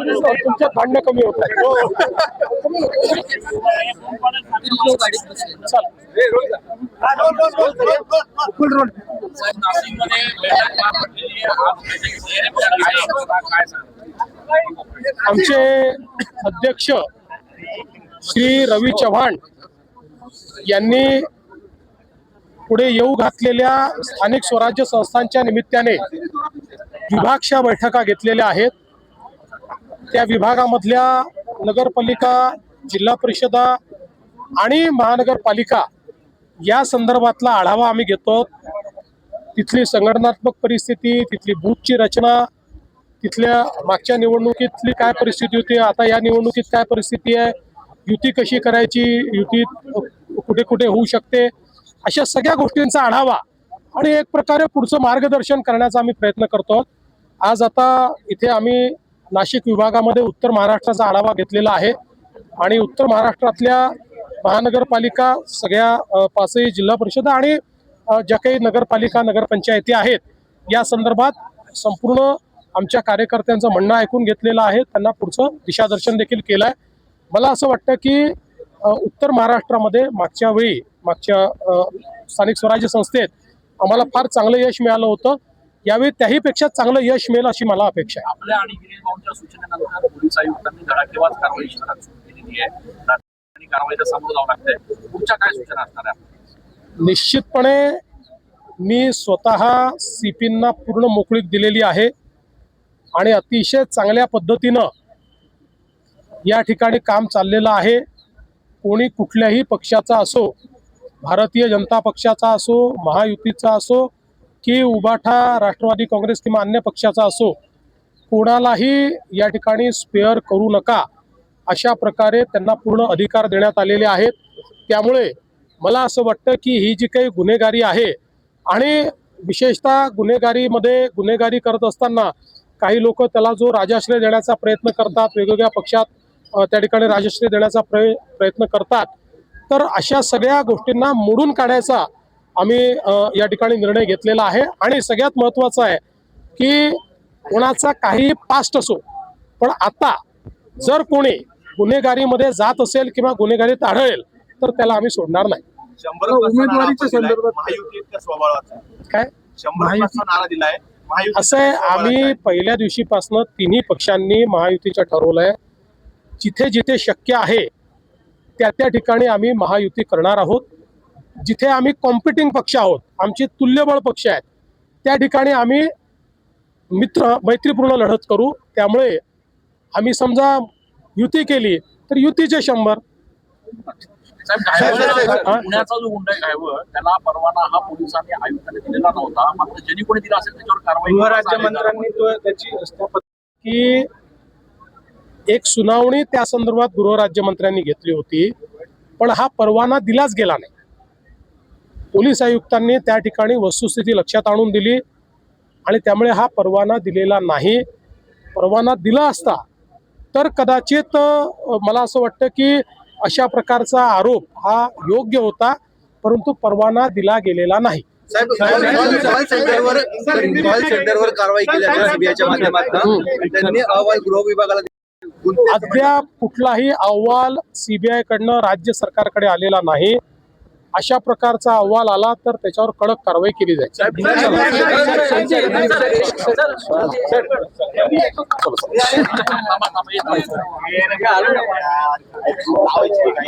तुमचं भांडणं कमी होत आहे. हो. आमचे अध्यक्ष श्री रवी चव्हाण यांनी पुढे येऊ घातलेल्या स्थानिक स्वराज्य संस्थांच्या निमित्ताने विभागशा बैठका घेतलेल्या आहेत. त्या विभागामधल्या नगरपालिका जिल्हा परिषदा आणि महानगरपालिका या संदर्भातला आढावा आम्ही घेतो. तिथली संघटनात्मक परिस्थिती तिथली बूथची रचना तिथल्या मागच्या निवडणुकीतली काय परिस्थिती होती आता या निवडणुकीत काय परिस्थिती आहे युती कशी करायची युती कुठे कुठे होऊ शकते अशा सगळ्या गोष्टींचा आढावा आणि एक प्रकारे पुढचं मार्गदर्शन करण्याचा आम्ही प्रयत्न करतो. आज आता इथे आम्ही नाशिक विभागामध्ये उत्तर महाराष्ट्राचा आढावा घेतलेला आहे. आणि उत्तर महाराष्ट्रातल्या महानगरपालिका सगळ्या पाचही जिल्हा परिषद आणि ज्या काही नगरपालिका नगरपंचायती आहेत या संदर्भात संपूर्ण आमच्या कार्यकर्त्यांचं म्हणणं ऐकून घेतलेलं आहे. त्यांना पुढचं दिशादर्शन देखील केलं आहे मला असं वाटतं की उत्तर महाराष्ट्रामध्ये मागच्या वेळी मागच्या स्थानिक स्वराज्य संस्थेत आम्हाला फार चांगलं यश मिळालं होतं. यावेळी त्याहीपेक्षा चांगलं यश मिळेल अशी मला अपेक्षा आहे. आपल्या आणि सूचनेनंतर पोलीस आयुक्तांनी धडाकेबाज कारवाई शहरात सुरू केलेली आहे. आणि कारवाईला सामोरं जावं लागतंय. पुढच्या काय सूचना असणार आहे? निश्चितपणे मी स्वतः सी पींना पूर्ण मोकळीक दिलेली आहे आणि अतिशय चांगल्या पद्धतीनं या ठिकाणी काम चाललेलं आहे. कोणी कुठल्याही पक्षाचा असो भारतीय जनता पक्षाचा असो महायुतीचा असो की उबाठा राष्ट्रवादी काँग्रेस किंवा अन्य पक्षाचा असो कोणालाही या ठिकाणी स्पेअर करू नका. अशा प्रकारे त्यांना पूर्ण अधिकार देण्यात आलेले आहेत. त्यामुळे मला असं वाटतं की ही जी काही गुन्हेगारी आहे आणि विशेषतः गुन्हेगारीमध्ये गुन्हेगारी करत असताना काही लोक त्याला जो राजाश्रय देण्याचा प्रयत्न करतात वेगवेगळ्या पक्षात त्या ठिकाणी राजश्रय देण्याचा प्रय प्रयत्न करतात. तर अशा सगळ्या गोष्टींना मोडून काढायचा आम्ही या ठिकाणी निर्णय घेतलेला आहे. आणि सगळ्यात महत्त्वाचं आहे की कोणाचा काही पास्ट असो पण आता जर कोणी गुन्हेगारीमध्ये जात असेल किंवा गुन्हेगारीत आढळेल तर त्याला आम्ही सोडणार नाही. उमेदवारीच्या संदर्भात-. काय? शंभर प्लसचा नारा दिलाय. महायुती असं आहे आम्ही. पहिल्या दिवशीपासून तिन्ही पक्षांनी महायुतीचं ठरवलंय जिथे जिथे शक्य आहे त्या त्या ठिकाणी आम्ही महायुती करणार आहोत. जिथे आम्ही कॉम्पिटिंग पक्ष आहोत आमचे तुल्यबळ पक्ष आहेत त्या ठिकाणी आम्ही मित्र मैत्रीपूर्ण लढत करू. त्यामुळे आम्ही समजा युती केली तर युतीचे शंभर. साहेब साहेब, साहेब, घायवळ- साहेब. पुण्याचा जो गुंडा आहे घायवळ त्याला परवाना हा पोलिसांनी आयुक्तांनी दिलेला नव्हता. मात्र ज्यांनी कोणी दिला असेल त्याच्यावर कारवाई गृहराज्यमंत्र्यांनी तो त्याची स्थापना की एक सुनावणी त्या संदर्भात गृहराज्यमंत्र्यांनी घेतली होती पण हा परवाना दिलाच गेला नाही. पोलीस आयुक्तांनी त्या ठिकाणी वस्तुस्थिती लक्षात आणून दिली आणि त्यामुळे हा परवाना दिलेला नाही परवाना दिला असता तर कदाचित मला असं वाटतं की अशा प्रकारचा आरोप हा योग्य होता परंतु परवाना दिला गेलेला नाही अद्याप कुठलाही अहवाल सीबीआय कडनं राज्य सरकारकडे आलेला नाही अशा प्रकारचा अहवाल आला तर त्याच्यावर कडक कारवाई केली जाईल.